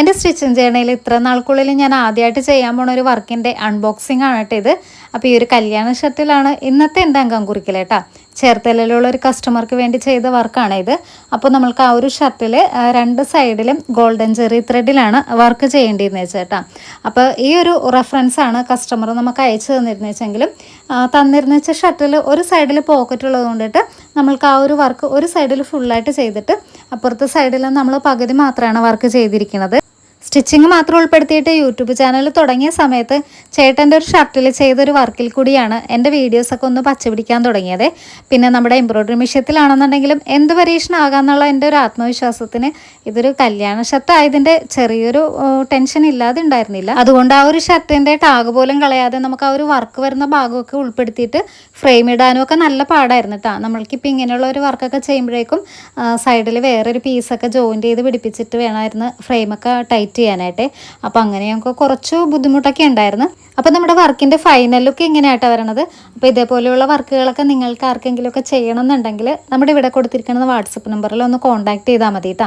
എന്റെ സ്റ്റിച്ചിങ് ജേണയിൽ ഇത്ര നാൾക്കുള്ളിൽ ഞാൻ ആദ്യമായിട്ട് ചെയ്യാൻ പോണ ഒരു വർക്കിന്റെ അൺബോക്സിംഗ് ആണ് കേട്ടോ ഇത്. അപ്പോൾ ഈ ഒരു കല്യാണ ഷർട്ടിലാണ് ഇന്നത്തെ എന്റെ അംഗം കുറിക്കൽ കേട്ടോ. ചേർത്തലയിലുള്ള ഒരു കസ്റ്റമർക്ക് വേണ്ടി ചെയ്ത വർക്കാണ് ഇത്. അപ്പോൾ നമ്മൾക്ക് ആ ഒരു ഷർട്ടിൽ രണ്ട് സൈഡിലും ഗോൾഡൻ ചെറി ത്രെഡിലാണ് വർക്ക് ചെയ്യേണ്ടിയിരുന്നത് വെച്ചേട്ടാ അപ്പോൾ ഈ ഒരു റെഫറൻസ് ആണ് കസ്റ്റമർ നമുക്ക് അയച്ചു തന്നിരുന്നത് വെച്ചെങ്കിലും തന്നിരുന്ന വെച്ച ഷർട്ടിൽ ഒരു സൈഡിൽ പോക്കറ്റ് ഉള്ളത് കൊണ്ടിട്ട് നമ്മൾക്ക് ആ ഒരു വർക്ക് ഒരു സൈഡിൽ ഫുള്ളായിട്ട് ചെയ്തിട്ട് അപ്പുറത്തെ സൈഡിൽ നമ്മൾ പകുതി മാത്രമാണ് വർക്ക് ചെയ്തിരിക്കുന്നത് സ്റ്റിച്ചിങ് മാത്രം ഉൾപ്പെടുത്തിയിട്ട് യൂട്യൂബ് ചാനൽ തുടങ്ങിയ സമയത്ത് ചേട്ടന്റെ ഒരു ഷർട്ടിൽ ചെയ്തൊരു വർക്കിൽ കൂടിയാണ് എന്റെ വീഡിയോസൊക്കെ ഒന്ന് പച്ചപിടിക്കാൻ തുടങ്ങിയത്. പിന്നെ നമ്മുടെ എംബ്രോയിഡറി മിഷ്യത്തിലാണെന്നുണ്ടെങ്കിലും എന്ത് പരീക്ഷണമാകാമെന്നുള്ള എന്റെ ഒരു ആത്മവിശ്വാസത്തിന് ഇതൊരു കല്യാണ ഷർട്ട് ആയതിന്റെ ചെറിയൊരു ടെൻഷൻ ഇല്ലാതെ ഉണ്ടായിരുന്നില്ല. അതുകൊണ്ട് ആ ഒരു ഷർട്ടിന്റെ ടാഗ് പോലും കളയാതെ നമുക്ക് ആ ഒരു വർക്ക് വരുന്ന ഭാഗമൊക്കെ ഉൾപ്പെടുത്തിയിട്ട് ഫ്രെയിം ഇടാനും ഒക്കെ നല്ല പാടായിരുന്നു കേട്ടോ നമ്മൾക്കിപ്പോൾ ഇങ്ങനെയുള്ള ഒരു വർക്കൊക്കെ ചെയ്യുമ്പോഴേക്കും സൈഡിൽ വേറൊരു പീസൊക്കെ ജോയിന്റ് ചെയ്ത് പിടിപ്പിച്ചിട്ട് വേണമായിരുന്നു ഫ്രെയിമൊക്കെ ടൈറ്റ് ചെയ്യാനായിട്ട്. അപ്പോൾ അങ്ങനെ ഞങ്ങൾക്ക് കുറച്ച് ബുദ്ധിമുട്ടൊക്കെ ഉണ്ടായിരുന്നു. അപ്പോൾ നമ്മുടെ വർക്കിന്റെ ഫൈനൽ ലുക്ക് ഇങ്ങനെയായിട്ടാണ് വരണത്. അപ്പോൾ ഇതേപോലെയുള്ള വർക്കുകളൊക്കെ നിങ്ങൾക്ക് ആർക്കെങ്കിലുമൊക്കെ ചെയ്യണം എന്നുണ്ടെങ്കിൽ നമ്മുടെ ഇവിടെ കൊടുത്തിരിക്കുന്ന വാട്സപ്പ് നമ്പറിൽ ഒന്ന് കോൺടാക്ട് ചെയ്താൽ മതി കേട്ടോ